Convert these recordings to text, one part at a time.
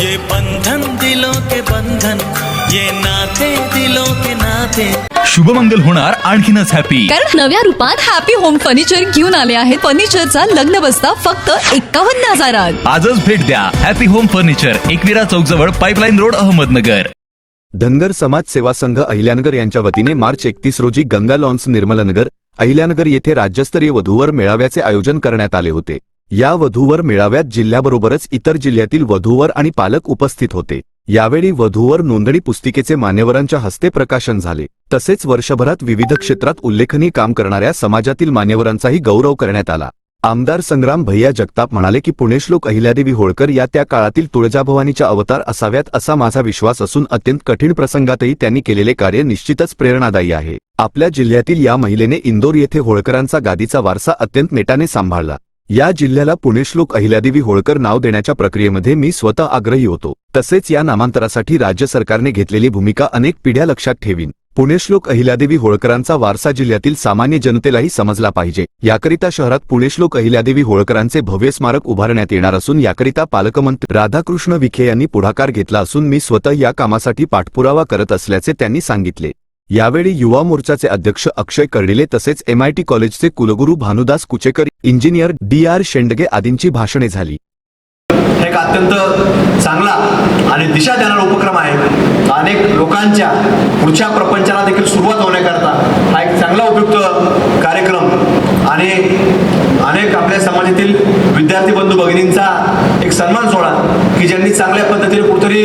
ये बंधन दिलों के बंधन ये नाते दिलों के नाते। शुभमंगल होणार आणखीनच हॅपी कारण नव्या रूपात हॅपी होम फर्निचर घेऊन आले आहेत. फर्निचरचा लग्न बसता फक्त एकावन्न हजारात. आजच भेट द्या. Happy home furniture Ekvira Chowk जवळ पाईपलाईन रोड अहमदनगर. धनगर समाज सेवा संघ अहिल्यानगर यांच्या वतीने मार्च एकतीस रोजी गंगा लॉन्स निर्मलनगर अहिल्यानगर येथे राज्यस्तरीय वधूवर मेळाव्याचे आयोजन करण्यात आले होते. या वधूवर मेळाव्यात जिल्ह्याबरोबरच इतर जिल्ह्यातील वधूवर आणि पालक उपस्थित होते. यावेळी वधूवर नोंदणी पुस्तिकेचे मान्यवरांच्या हस्ते प्रकाशन झाले. तसेच वर्षभरात विविध क्षेत्रात उल्लेखनीय काम करणाऱ्या समाजातील मान्यवरांचाही गौरव करण्यात आला. आमदार संग्राम भैया जगताप म्हणाले की पुणेश्लोक अहिल्यादेवी होळकर या त्या काळातील तुळजाभवानीच्या अवतार असाव्यात असा माझा विश्वास असून अत्यंत कठीण प्रसंगातही त्यांनी केलेले कार्य निश्चितच प्रेरणादायी आहे. आपल्या जिल्ह्यातील या महिलेने इंदोर येथे होळकरांचा गादीचा वारसा अत्यंत नेटाने सांभाळला. या जिल्ह्याला पुणेश्लोक अहिल्यादेवी होळकर नाव देण्याच्या प्रक्रियेमध्ये मी स्वतः आग्रही होतो. तसेच या नामांतरासाठी राज्य सरकारने घेतलेली भूमिका अनेक पिढ्या लक्षात ठेवीन. पुणेश्लोक अहिल्यादेवी होळकरांचा वारसा जिल्ह्यातील सामान्य जनतेलाही समजला पाहिजे. याकरिता शहरात पुणेश्लोक अहिल्यादेवी होळकरांचे भव्य स्मारक उभारण्यात येणार असून याकरिता पालकमंत्री राधाकृष्ण विखे यांनी पुढाकार घेतला असून मी स्वतः या कामासाठी पाठपुरावा करत असल्याचे त्यांनी सांगितले. यावेळी युवा मोर्चाचे अध्यक्ष अक्षय कर्डिले तसेच एमआयटी कॉलेजचे कुलगुरू Bhanudas Kuchekar engineer D R Shendge आदींची भाषणे झाली. एक अत्यंत चांगला आणि दिशा देणारा उपक्रम आहे. अनेक लोकांच्या पुढच्या प्रपंचाला देखील सुरुवात होण्याकरता हा एक चांगला उपयुक्त कार्यक्रम आणि अनेक आपल्या समाजातील विद्यार्थी बंधू भगिनींचा एक सन्मान सोहळा की ज्यांनी चांगल्या पद्धतीने कुठेतरी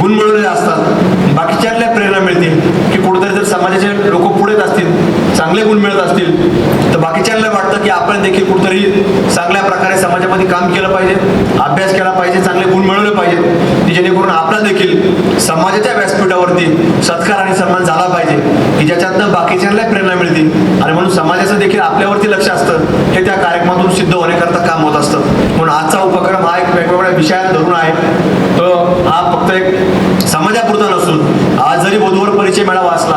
गुण मिळवलेले असतात. बाकीच्यांना प्रेरणा मिळतील समाजाचे लोक पुढेच असतील चांगले गुण मिळत असतील तर बाकीच्यांना वाटतं की आपण देखील कुठतरी चांगल्या प्रकारे समाजामध्ये काम केलं पाहिजे अभ्यास केला पाहिजे चांगले गुण मिळवले पाहिजेत की जेणेकरून आपला देखील समाजाच्या व्यासपीठावरती सत्कार आणि सन्मान झाला पाहिजे की ज्याच्यातनं बाकीच्यांना प्रेरणा मिळते. आणि म्हणून समाजाचं देखील आपल्यावरती लक्ष असतं हे त्या कार्यक्रमातून सिद्ध होण्याकरता काम होत असतं. म्हणून आजचा उपक्रम हा एक वेगवेगळ्या विषयात धरून आहे. तो हा फक्त एक समाजापुरता नसून आज जरी वधूवर परिचय मेळावा असला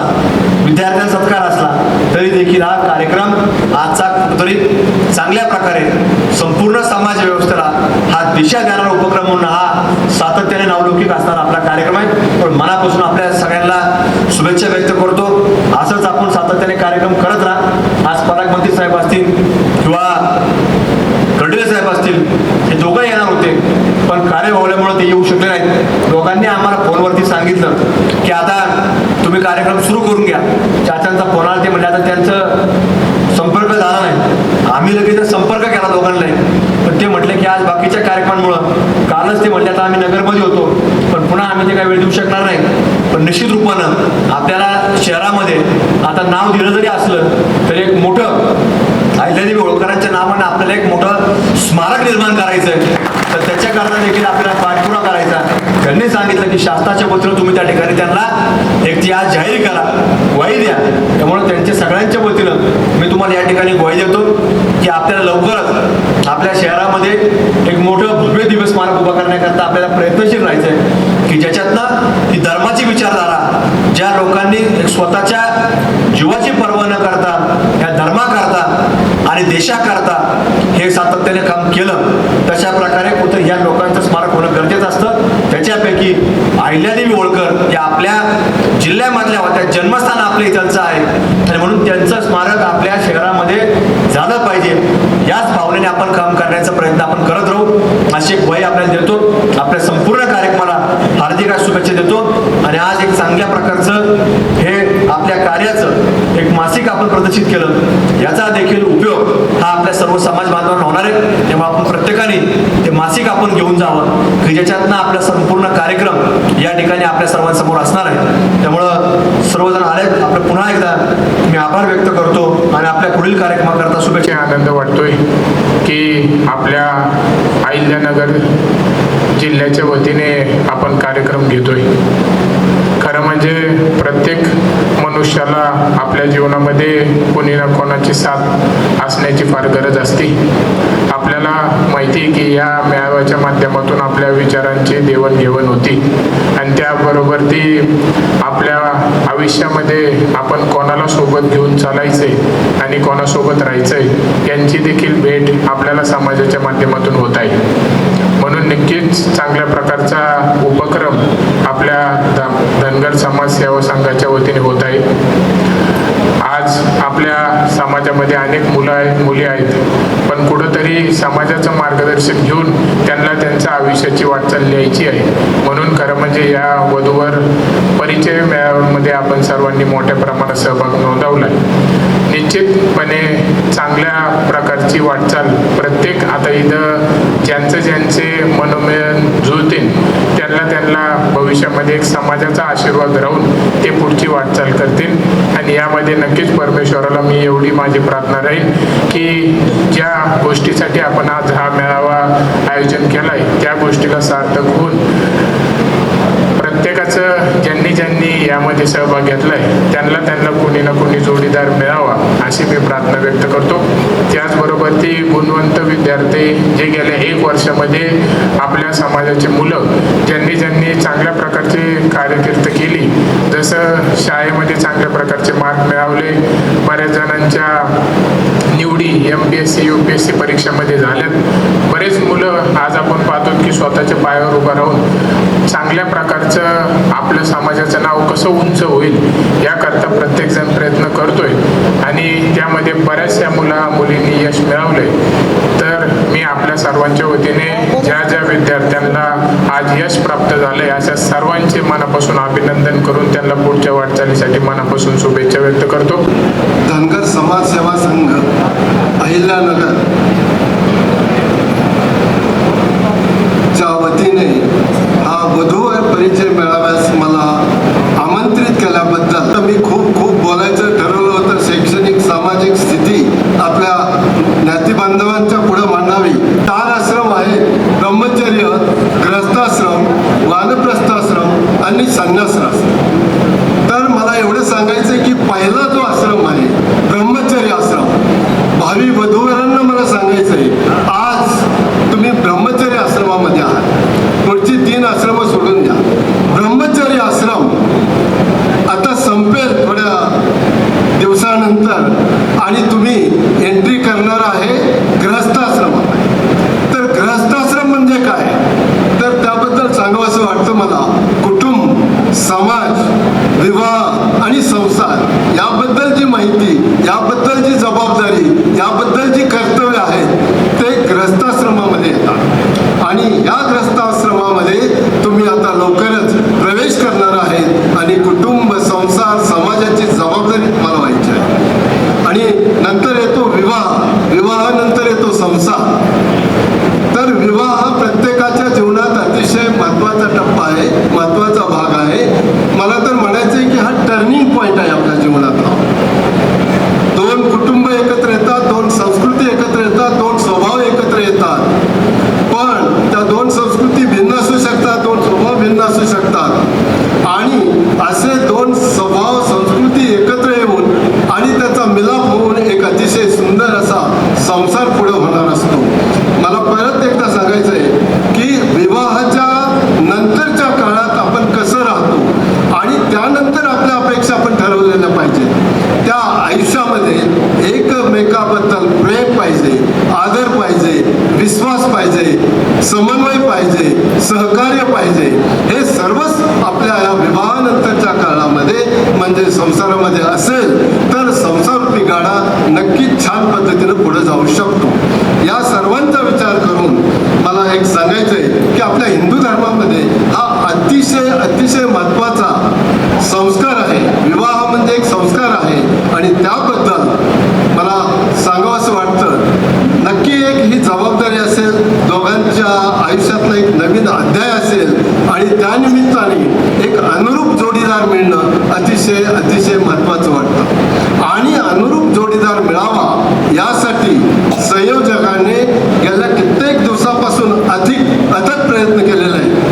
विद्यार्थ्यांचा सत्कार असला तरी देखील हा कार्यक्रम आजचा कुठतरी चांगल्या प्रकारे संपूर्ण समाज व्यवस्थेला हा दिशा देणारा उपक्रम म्हणून हा सातत्याने नावलौकिक असणारा आपला कार्यक्रम आहे. पण मनापासून आपल्या सगळ्यांना शुभेच्छा व्यक्त करतो. असंच आपण सातत्याने कार्यक्रम करत राहा. आज पालकमंत्री साहेब असतील किंवा गडले साहेब असतील हे दोघं येणार होते. पण कार्य वावल्यामुळे ते येऊ शकले नाहीत. लोकांनी आम्हाला फोनवरती सांगितलं की आता कार्यक्रम सुरू करून घ्या. चाचांचा फोन आला ते म्हणजे आता त्यांचं संपर्क झाला नाही. आम्ही लगेच संपर्क केला दोघांना पण ते म्हटले की आज बाकीच्या कार्यक्रमांमुळं. कालच ते म्हटले आता आम्ही नगरमध्ये होतो. पण पुन्हा आम्ही ते काही वेळ देऊ शकणार नाही. पण निश्चित रूपानं आपल्याला शहरामध्ये आता नाव दिलं जरी असलं तरी एक मोठं अहिल्यादेवी होळकरांच्या नावानं आपल्याला एक मोठं स्मारक निर्माण करायचं आहे तर त्याच्याकरता देखील आपल्याला पाठपुरा करायचा त्यांनी सांगितलं की शास्त्राच्या पत्र तुम्ही त्या ठिकाणी त्यांना एक ती आज जाहीर करा ग्वाही द्या. त्यामुळे त्यांच्या सगळ्यांच्या वतीनं मी तुम्हाला या ठिकाणी ग्वाही देतो की आपल्याला लवकरच आपल्या शहरामध्ये एक मोठं भव्य दिवस स्मारक उभा करण्याकरता आपल्याला प्रयत्नशील राहायचं आहे की ज्याच्यातनं ही धर्माची विचारधारा ज्या लोकांनी स्वतःच्या जीवाची पर्वा न करता आणि देशाकरता हे सातत्याने काम केलं तशा प्रकारे कुठं या लोकांचं स्मारक होणं गरजेचं असतं. त्याच्यापैकी अहिल्यादेवी होळकर या आपल्या जिल्ह्यामधल्या होत्या जन्मस्थान आपल्या इथलचं आहे. आणि म्हणून त्यांचं स्मारक आपल्या शहरामध्ये झालं पाहिजे. याच भावनेने आपण काम करण्याचा प्रयत्न आपण करत राहू. अशी एक वय आपल्याला देतो. आपल्या संपूर्ण कार्यक्रमाला हार्दिक शुभेच्छा देतो. आणि आज एक चांगल्या प्रकारचं हे एक मासिक आपण प्रदर्शित केलं. याचा देखील उपयोग हा आपल्या सर्व समाज बांधवांना होणार आहे. तेव्हा आपण प्रत्येकाने ते मासिक आपण घेऊन जावं. की ज्याच्यातनं आपला संपूर्ण कार्यक्रम या ठिकाणी आपल्या सर्वांसमोर असणार आहे. त्यामुळं सर्वजण आले आपलं पुन्हा एकदा मी आभार व्यक्त करतो आणि आपल्या पुढील कार्यक्रमाकरता शुभेच्छा. आनंद वाटतोय की आपल्या अहिल्यानगर जिल्ह्याच्या वतीने आपण कार्यक्रम घेतोय. खरं म्हणजे प्रत्येक मनुष्याला आपल्या जीवनामध्ये कोणी ना कोणाची साथ असण्याची फार गरज असते. आपल्याला माहिती आहे की या मेळाव्याच्या माध्यमातून आपल्या विचारांची देवणघेवण होती. आणि त्याबरोबर ती आपल्या आयुष्यामध्ये आपण कोणाला सोबत घेऊन चालायचंय आणि कोणासोबत राहायचंय यांची देखील भेट आपल्याला समाजाच्या माध्यमातून होत आहे. म्हणून नक्कीच चांगल्या प्रकारचा उपक्रम आपल्या ध- धनगर समाज संघाच्या वतीने होत आहे. आज आपल्या समाजामध्ये अनेक मुलं आहेत मुली आहेत. पण कुठंतरी समाजाचं मार्गदर्शन घेऊन त्यांना त्यांच्या आयुष्याची वाटचाल लिहायची आहे. म्हणून खरं म्हणजे या वधूवर परिचय मेळाव्यामध्ये आपण सर्वांनी मोठ्या प्रमाणात सहभाग नोंदवला. निश्चितपणे चांगल्या प्रकारची वाटचाल प्रत्येक आता इथं ज्यांचं ज्यांचे मनोमिलन जुळतील त्यांना त्यांना भविष्यामध्ये एक समाजाचा आशीर्वाद राहून ते पुढची वाटचाल करतील. आणि यामध्ये नक्कीच परमेश्वराला मी एवढी माझी प्रार्थना राहील की ज्या गोष्टीसाठी आपण आज हा मेळावा आयोजन केला आहे त्या गोष्टीला सार्थक होऊन प्रत्येकाचं ज्यांनी ज्यांनी यामध्ये सहभाग घेतलाय त्यांना त्यांना कोणी ना कोणी जोडीदार मिळावा अशी मी प्रार्थना व्यक्त करतो. त्याचबरोबर ती गुणवंत विद्यार्थी जे गेल्या एक वर्षामध्ये आपल्या समाजाची मुलं ज्यांनी ज्यांनी चांगल्या प्रकारची कार्यकीर्द केली जसं शाळेमध्ये चांगल्या प्रकारचे मार्क मिळवले बऱ्याच जणांच्या निवडी M P S C U P S C परीक्षामध्ये झाल्यात. बरेच मुलं आज आपण पाहतो की स्वतःच्या पायावर उभं राहून चांगल्या प्रकारचं आपलं समाजाचं नाव कसं उंच होईल याकरता प्रत्येकजण प्रयत्न करतोय. आणि त्यामध्ये बऱ्याचशा मुला मुलींनी यश मिळवलंय तर मी आपल्या सर्वांच्या वतीने ज्या ज्या विद्यार्थ्यांना आज यश प्राप्त झालंय अशा सर्वांचे मनापासून अभिनंदन करून त्यांना पुढच्या वाटचालीसाठी मनापासून शुभेच्छा व्यक्त करतो. धनगर समाज सेवा संघ अहिल्यानगर. 上。छान पद्धतीनं पुढे जाऊ शकतो या सर्वांचा विचार करून मला एक सांगायचं आहे की आपल्या हिंदू धर्मामध्ये हा अतिशय अतिशय महत्त्वाचा संस्कार आहे विवाह म्हणजे एक संस्कार आहे आणि त्याबद्दल मला सांगावं असं वाटतं नक्की एक ही जबाबदारी असेल दोघांच्या आयुष्यातला एक नवीन अध्याय असेल आणि त्यानिमित्ताने एक अनुरूप जोडीदार मिळणं अतिशय अतिशय महत्त्वाचं वाटतं आणि अनुरूप जोडीदार मिळावा यासाठी संयोजकाने गेल्या कित्येक दिवसापासून अधिक अथक प्रयत्न केलेला आहे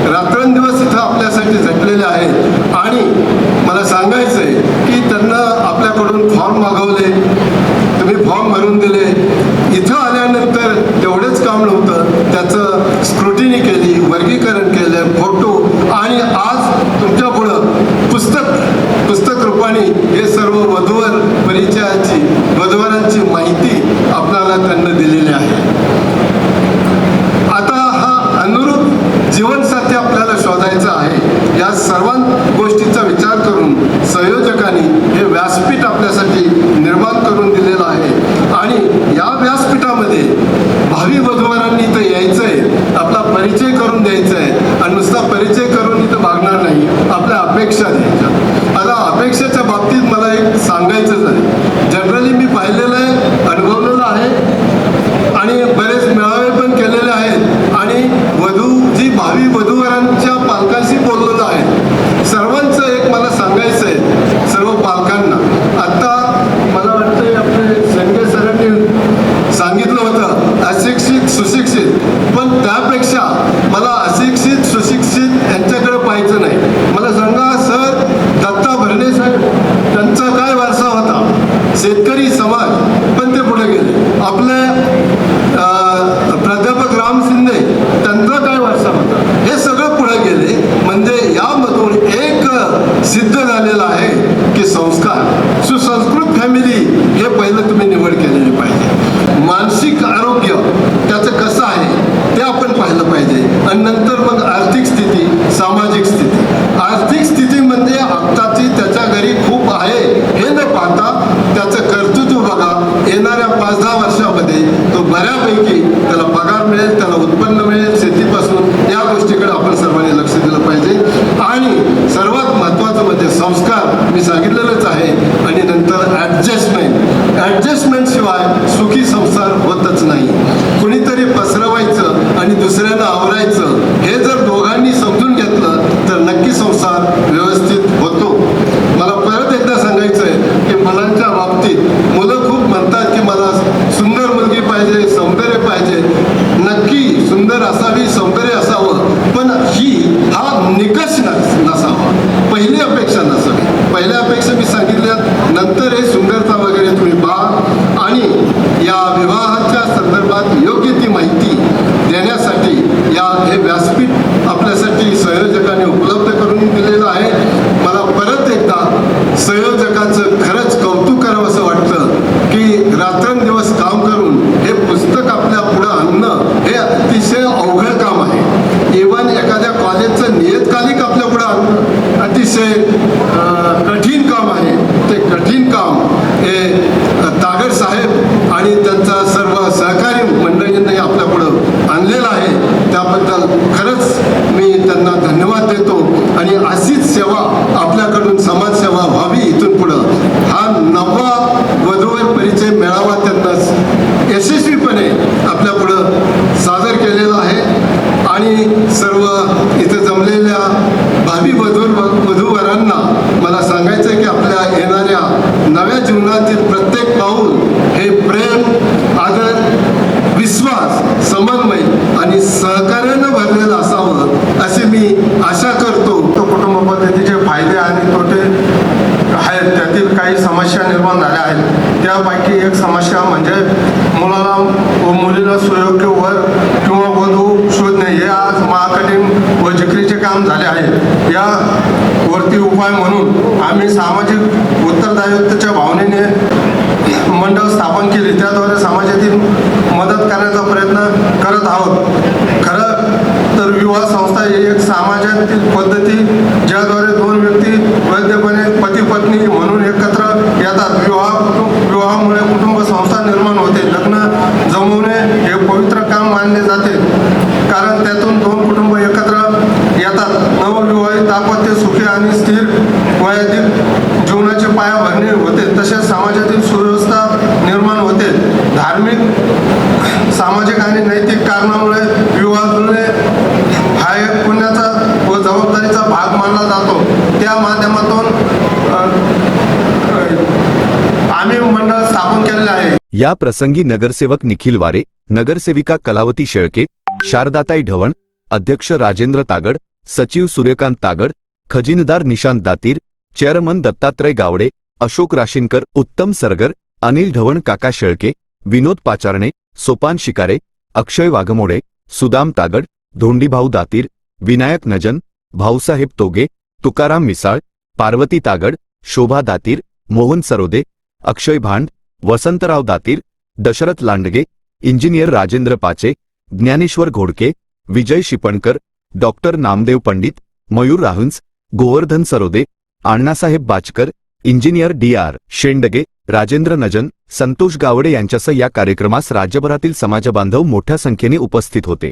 शेतकरी समाज समस्या निर्माण झाल्या आहेत. त्यापैकी एक समस्या म्हणजे मुलाला व मुलीला सुयोग्य वर किंवा वधू शोधणे हे आज महाकठीण व जिकरीचे काम झाले आहे. या वरती उपाय म्हणून आम्ही सामाजिक उत्तरदायित्वाच्या भावनेने मंडळ स्थापन केले. त्याद्वारे समाजातील मदत करण्याचा प्रयत्न करत आहोत. खरं तर विवाह संस्था ही एक समाजातील पद्धती ज्याद्वारे दोन व्यक्ती माध्यमातून आम्ही मंडळ स्थापन केलेलं आहे. या प्रसंगी नगरसेवक निखिल वारे नगरसेविका कलावती शेळके शारदाताई ढवण अध्यक्ष राजेंद्र तागड सचिव सूर्यकांत तागड खजिनदार निशांत दातीर चेअरमन दत्तात्रय गावडे अशोक राशींकर उत्तम सरगर अनिल ढवण काका शेळके विनोद पाचारणे सोपान शिकारे अक्षय वाघमोडे सुदाम तागड धोंडीभाऊ दातीर विनायक नजन भाऊसाहेब तोगे तुकाराम मिसाळ पार्वती तागड शोभा Datir Mohan Sarode Akshay Bhand Vasantrao Datir Dashrath Landge engineer Rajendra Pache Dnyaneshwar Ghodke Vijay Shipankar doctor Namdev Pandit Mayur Rahuns Govardhan Sarode Annasaheb Bachkar engineer D R Shendge Rajendra Najan Santosh Gawade यांच्यासह या कार्यक्रमास राज्यभरातील समाजबांधव मोठ्या संख्येने उपस्थित होते.